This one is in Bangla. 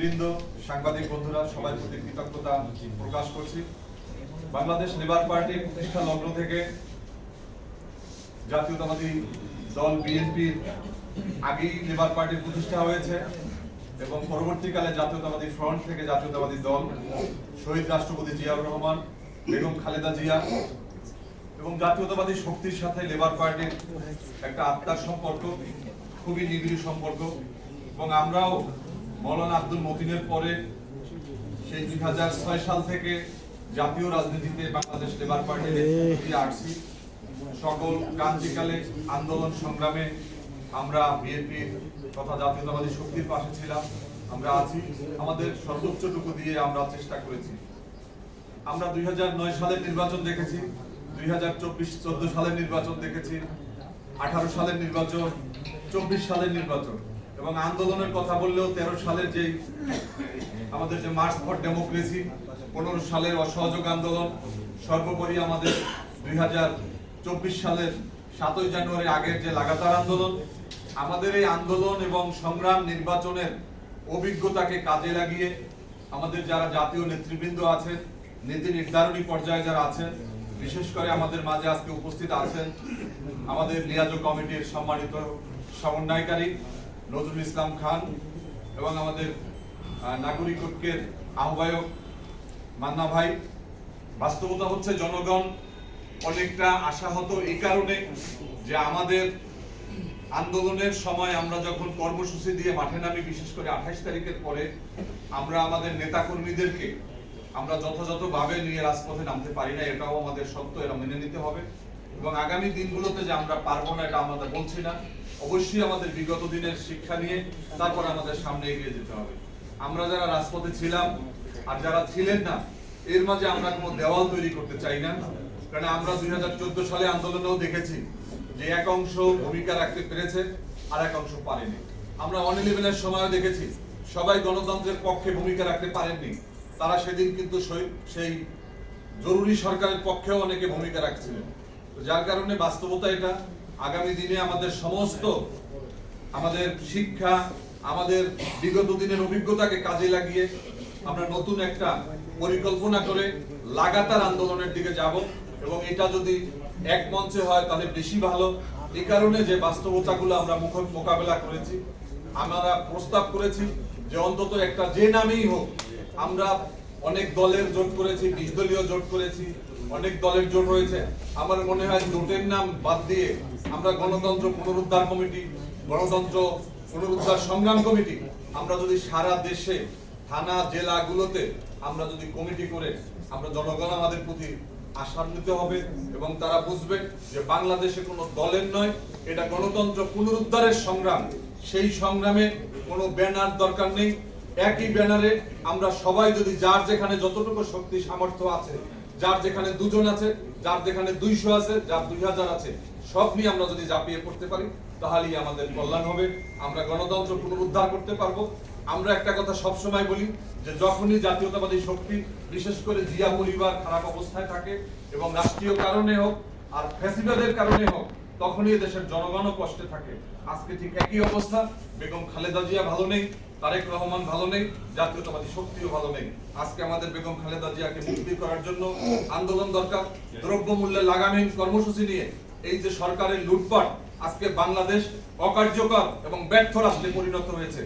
নেতৃবৃন্দ, সাংবাদিক বন্ধুরা, সবাই প্রতি কৃতজ্ঞতা প্রকাশ করছি। বাংলাদেশ লেবার পার্টি প্রতিষ্ঠা লগ্ন থেকে জাতীয়তাবাদী দল বিএনপির আগেই লেবার পার্টির প্রতিষ্ঠা হয়েছে এবং পরবর্তীকালে জাতীয়তাবাদী ফ্রন্ট থেকে জাতীয়তাবাদী দল, শহীদ রাষ্ট্রপতি জিয়াউর রহমান, বেগম খালেদা জিয়া এবং জাতীয়তাবাদী শক্তির সাথে লেবার পার্টির একটা আত্মার সম্পর্ক, খুবই নিবিড় সম্পর্ক এবং আমরাও মৌলানা আব্দুল মতিনের পরে সেই দুই হাজার ছয় সাল থেকে জাতীয় রাজনীতিতে বাংলাদেশ লেবার পার্টির আসছি সকল ক্রান্তিকালে আন্দোলন সংগ্রামে আমরা বিএনপির তথা জাতীয়তাবাদী শক্তির পাশে ছিলাম। আমরা আছি। আমাদের সর্বোচ্চটুকু দিয়ে আমরা চেষ্টা করেছি। আমরা দুই হাজার নয় সালের নির্বাচন দেখেছি, দুই হাজার চব্বিশ চোদ্দ সালের নির্বাচন দেখেছি, আঠারো সালের নির্বাচন, চব্বিশ সালের নির্বাচন। এবং আন্দোলনের কথা বললেও তেরো সালের যে আমাদের যে মার্চ ফর ডেমোক্রেসি পনেরো সালের অসহযোগ আন্দোলন, সর্বোপরি আমাদের দুই হাজার চব্বিশ সালের সাতই জানুয়ারি আগের যে লাগাতার আন্দোলন, আমাদের এই আন্দোলন এবং সংগ্রাম নির্বাচনের অভিজ্ঞতাকে কাজে লাগিয়ে আমাদের যারা জাতীয় নেতৃবৃন্দ আছেন, নীতি নির্ধারণী পর্যায়ে যারা আছেন, বিশেষ করে আমাদের মাঝে আজকে উপস্থিত আছেন আমাদের লিয়াজো কমিটির সম্মানিত সমন্বয়কারী নজরুল ইসলাম খান এবং আমাদের নাগরিক ঐক্যের আহ্বায়ক মান্না ভাই। বাস্তবতা হচ্ছে জনগণ অনেকটা আশাহত এই কারণে যে আমাদের আন্দোলনের সময় আমরা যখন কর্মসূচি দিয়ে মাঠে নামি, বিশেষ করে আঠাশ তারিখের পরে আমরা আমাদের নেতা কর্মীদেরকে আমরা যথাযথভাবে নিয়ে রাজপথে নামতে পারি না, এটাও আমাদের সত্য, এরা মেনে নিতে হবে। এবং আগামী দিনগুলোতে যে আমরা পারব না, এটা আমরা বলছি না। অবশ্যই আমাদের বিগত দিনের শিক্ষা নিয়ে তারপর আমাদের সামনে এগিয়ে যেতে হবে। আমরা যারা রাজপথে ছিলাম আর যারা ছিলেন না, এর মাঝে আমরা কোনো দেওয়াল তৈরি করতে চাই না। কারণ আমরা দুই সালে আন্দোলনেও দেখেছি যে এক অংশ ভূমিকা রাখতে পেরেছে আর এক অংশ পারেনি। আমরা অন ইলেভেনের সময়ও দেখেছি, সবাই গণতন্ত্রের পক্ষে ভূমিকা রাখতে পারেননি। তারা সেদিন কিন্তু সেই- জরুরি সরকারের পক্ষেও অনেকে ভূমিকা রাখছিলেন। যার কারণে বাস্তবতা এটা। আগামী দিনে আমাদের সমস্ত আমাদের শিক্ষা, আমাদের বিগত দিনের অভিজ্ঞতাকে কাজে লাগিয়ে আমরা নতুন একটা পরিকল্পনা করে লাগাতার আন্দোলনের দিকে যাব এবং এটা যদি এক মঞ্চে হয় তাহলে বেশি ভালো। এই কারণে যে বাস্তবতাগুলো আমরা মুখ মোকাবেলা করেছি, আমরা প্রস্তাব করেছি যে অন্তত একটা যে নামেই হোক, আমরা অনেক দলের জোট করেছি বিশ দলীয় জোট করেছি অনেক দলের জোট রয়েছে। আমার মনে হয় জোটের নাম বাদ দিয়ে আমরা গণতন্ত্র পুনরুদ্ধার কমিটি, গণতন্ত্র পুনরুদ্ধার সংগ্রাম কমিটি, আমরা যদি সারা দেশে, থানা, জেলাগুলোতে আমরা যদি কমিটি করে আমরা জনগণ আমাদের প্রতি আশান্বিত হবে এবং তারা বুঝবে যে বাংলাদেশে কোনো দলের নয়, এটা গণতন্ত্র পুনরুদ্ধারের সংগ্রাম। সেই সংগ্রামে কোনো ব্যানার দরকার নেই। একই ব্যানারে আমরা সবাই যদি যার যেখানে যতটুকু শক্তি সামর্থ্য আছে যার যেখানে দুজন আছে, যার যেখানে দুইশো আছে, যার দুই হাজার আছে, সব নিয়ে আমরা যদি ঝাঁপিয়ে পড়তে পারি, তাহলেই আমাদের কল্যাণ হবে। আমরা গণতন্ত্র পুনরুদ্ধার করতে পারব। আমরা একটা কথা সব সময় বলি যে, যখনই জাতীয়তাবাদী শক্তি, বিশেষ করে জিয়া পরিবার খারাপ অবস্থায় থাকে এবং রাষ্ট্রীয় কারণে হোক আর ফ্যাসিবাদের কারণে হোক, তখনই দেশের জনগণও কষ্টে থাকে। আজকে ঠিক একই অবস্থা। বেগম খালেদা জিয়া ভালো নেই। তারেক রহমান ভালো নেই, জাতীয়তাবাদী শক্তিও ভালো নেই। আজকে আমাদের বেগম খালেদা জিয়াকে মুক্তি করার জন্য আন্দোলন দরকার দ্রব্য মূল্যে লাগামহীন কর্মসূচি নিয়ে। এই যে সরকারের লুটপাট, আজকে বাংলাদেশ অকার্যকর এবং ব্যর্থ রাষ্ট্রে পরিণত হয়েছে।